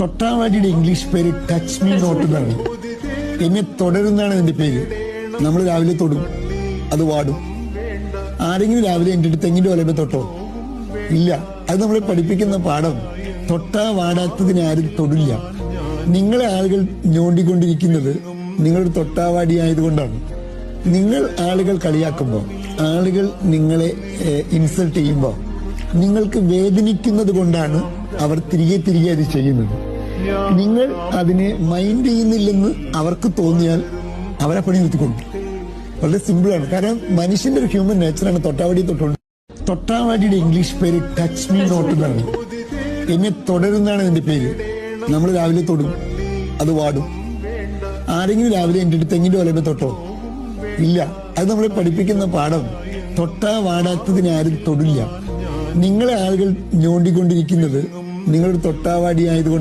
തൊട്ടാവാടിയുടെ English പേര് touch me not എന്നാണ്. എന്നെ തുടരുന്നതാണ് എന്റെ പേര്. നമ്മൾ രാവിലെ തൊടും. അത് വാടും. ആരെങ്കിലും രാവിലെ എന്റെ അടുത്ത് എങ്ങനെ വലമ്പ തൊട്ടോ? ഇല്ല. അത് നമ്മളെ പഠിപ്പിക്കുന്ന പാഠം. തൊട്ടാ വാടാത്തതിനെ ആരും തൊടില്ല. നിങ്ങളെ ആളുകൾ ഞോണ്ടിക്കൊണ്ടിരിക്കുന്നത് നിങ്ങളൊരു തൊട്ടാവാടി ആയതുകൊണ്ടാണ്. നിങ്ങൾ ആളുകൾ കളിയാക്കുമ്പോൾ ആളുകൾ നിങ്ങളെ ഇൻസൾട്ട് ചെയ്യുമ്പോൾ നിങ്ങൾക്ക് വേദനിക്കുന്നത് കൊണ്ടാണ് അവർ തിരികെ തിരികെ അത് ചെയ്യുന്നത്. നിങ്ങൾ അതിനെ മൈൻഡ് ചെയ്യുന്നില്ലെന്ന് അവർക്ക് തോന്നിയാൽ അവരെ പണി നിർത്തിക്കൊണ്ടു വളരെ സിമ്പിളാണ് കാരണം മനുഷ്യന്റെ ഒരു ഹ്യൂമൻ നേച്ചറാണ് തൊട്ടാവാടി തൊട്ടുണ്ട്. തൊട്ടാവാടിയുടെ ഇംഗ്ലീഷ് പേര് ടച്ച് മീ നോട്ട് എന്നാണ്. എന്നെ തുടരുന്നതാണ് എന്റെ പേര്. നമ്മൾ രാവിലെ തൊടും. അത് വാടും. ആരെങ്കിലും രാവിലെ എന്റെ അടുത്ത് എങ്ങനെ വലമ്പ തൊട്ടോ? ഇല്ല. അത് നമ്മളെ പഠിപ്പിക്കുന്ന പാഠം. തൊട്ടാ വാടാത്തതിനെ ആരും തൊടില്ല. നിങ്ങളെ ആളുകൾ ഞോണ്ടിക്കൊണ്ടിരിക്കുന്നത് നിങ്ങളുടെ തൊട്ടാവാടി ആയതുകൊണ്ട്